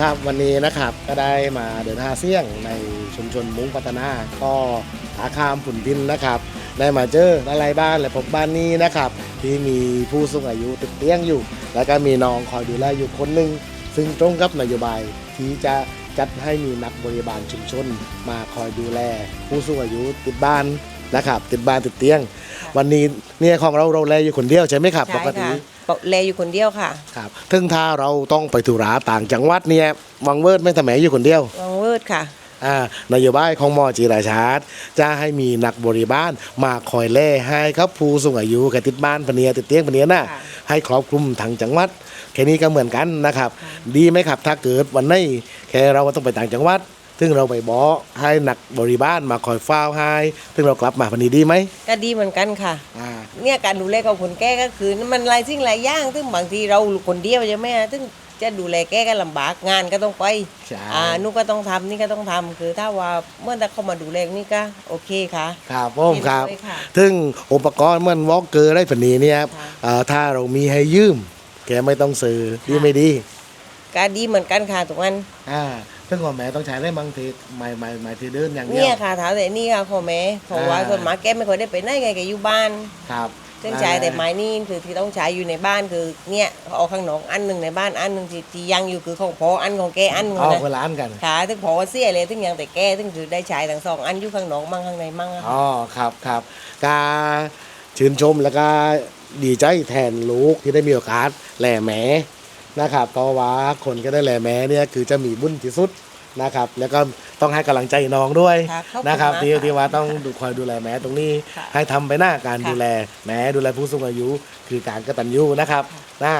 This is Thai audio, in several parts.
ครับวันนี้นะครับก็ได้มาเดินหาเสี่ยงในชุมชนมุ้งพัฒนาก็อาคามผุนดินนะครับ ได้มาเจออะไรบ้านและพบบ้านนี้นะครับ ที่มีผู้สูงอายุติดเตียงอยู่ แล้วก็มีน้องคอยดูแลอยู่คนหนึ่งซึ่งตรงกับนโยบายที่จะจัดให้มีนักบริบาลชุมชน มาคอยดูแล ผู้สูงอายุติดบ้าน นะครับติดบ้านติดเตียง วันนี้เนี่ยของเราเราแลอยู่คนเดียวใช่ไหมครับใช่ปกติค่ะแลอยู่คนเดียวค่ะครับถึงถ้าเราต้องไปธุระต่างจังหวัดเนี่ยวังเวิร์ดไม่ทำแหมอยู่คนเดียววังเวิร์ดค่ะอ่านโยบายของมอจีราชาติจะให้มีนักบริบ้านมาคอยแล่ให้ครับผู้สูงอายุกับติดบ้านปะเนียติดเตียงปะเนียน่ะค่ะให้ครอบคลุมทั้งจังหวัดแค่นี้ก็เหมือนกันนะครับ ดีไหมครับถ้าเกิดวันนี้แค่เราต้องไปต่างจังหวัด ซึ่งเราไปบอกให้นักบริบ้านมาคอยเฝ้าให้ ซึ่งเรากลับมาปะนีดีไหมก็ดีเหมือนกันค่ะ อ่า เนี่ยการดูแลของคนแก่ก็คือมันหลายสิ่งหลายอย่างซึ่งบางทีเราคนเดียวใช่ไหมฮะซึ่งจะดูแลแก้ก็ลำบากงานก็ต้องไปใช่ อ่านู่นก็ต้องทำนี่ก็ต้องทำคือถ้าว่าเมื่อแต่เขามาดูแลนี่ก็โอเคค่ะ ครับผมครับ เห็นด้วยค่ะซึ่งอุปกรณ์เหมื่อนวอลเกอร์ได้ปะนีเนี่ยค่ะเอ่อถ้าเรามีให้ยืม แกไม่ต้องซื้อดีค่ะ ไม่ดีก็ดีเหมือนกันค่ะตรงนั้นอ่า ซึ่งของแม่ต้องใช้ได้บางทีไม่ไม่ไม่ทีเดินอย่างเดีเนี่ยยว ค่ะถามแต่นี่ค่ะพ่อแม่เพราะว่าอ่า ส่วนมากแกไม่ค่อยได้ไปไหนไงแกอยู่บ้านครับซึ่งใช้แต่ไม้นี่คือที่ต้องใช้อยู่ในบ้านคือเนี่ยเอาข้างนอกอันหนึ่งในบ้านอันหนึ่งที่ที่ยังอยู่คือของพออันของแกอันหนึงเอานะคนละอันกันขาถึงพอเสียเลยถึงยังแต่แกถึงคือได้ใช้ทั้งสองอันอยู่ข้างนอกมั่งข้างในมั่งอะอ๋อครับครับกาชื่นชมแล้วก็ดีใจแทนลูกที่ได้มีโอกาสแหล่แหม นะครับเพราะว่าคนก็ได้แหล่แหมเนี่ยคือจะมีบุญที่สุดนะครับ แล้วก็ต้องให้กำลังใจน้องด้วยค่ะขอบณนะครับมากที่ค่ะที่ว่าต้องดูคอยดูแลแหมตรงนี้ค่ะให้ทำไปหน้าการค่ะดูแลแหมดูแลผู้สูงอายุ คือการกตัญญูนะครับหน้า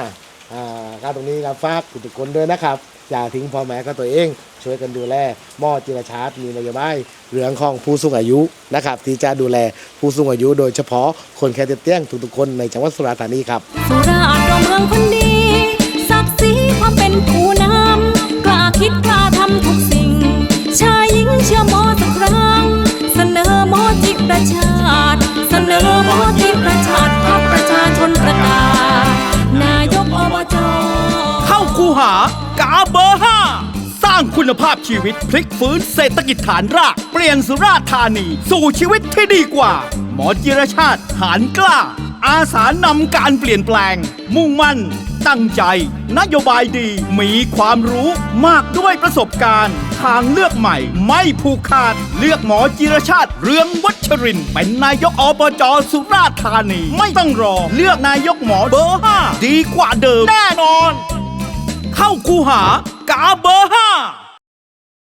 อ่าการตรงนี้ครับฝากทุกๆคนด้วยนะครับอย่าทิ้งพ่อแม่กับตัวเองช่วยกันดูแลหม้อจิรชาร์ตมีนโยบายเรื่องของผู้สูงอายุนะครับ ที่จะดูแลผู้สูงอายุ โดยเฉพาะคนแค่ติดเตียงทุกๆคนในจังหวัดสุราษฎร์ธานีครับสุราษฎร์เราเมืองคนดีศักดิ์ศรี ความเป็นผู้นำกล้าคิดกล้าทำทุกสิ่ง ชายหญิงเชื่อหมอสักครั้ง เสนอหมอจิประชาติเสนอหมอจิประชาติพักประชาชนประกาศนายกอบจเข้าคูหากาเบอร์ห้าสร้างคุณภาพชีวิตพลิกฟื้นเศรษฐกิจฐานราก เปลี่ยนสุราษฎร์ธานี สู่ชีวิตที่ดีกว่า หมอจิรชาติหานกล้า อาสานำการเปลี่ยนแปลง มุ่งมั่น ตั้งใจ นโยบายดีมีความรู้มากด้วยประสบการณ์ ทางเลือกใหม่ไม่ผูกขาด เลือกหมอจิรชาติเรืองวัชริน เป็นนายกอบจสุราษฎร์ธานี ไม่ต้องรอ เลือกนายกหมอเบอร์ห้าดีกว่าเดิมแน่นอน เข้าคูหากาเบอร์ห้า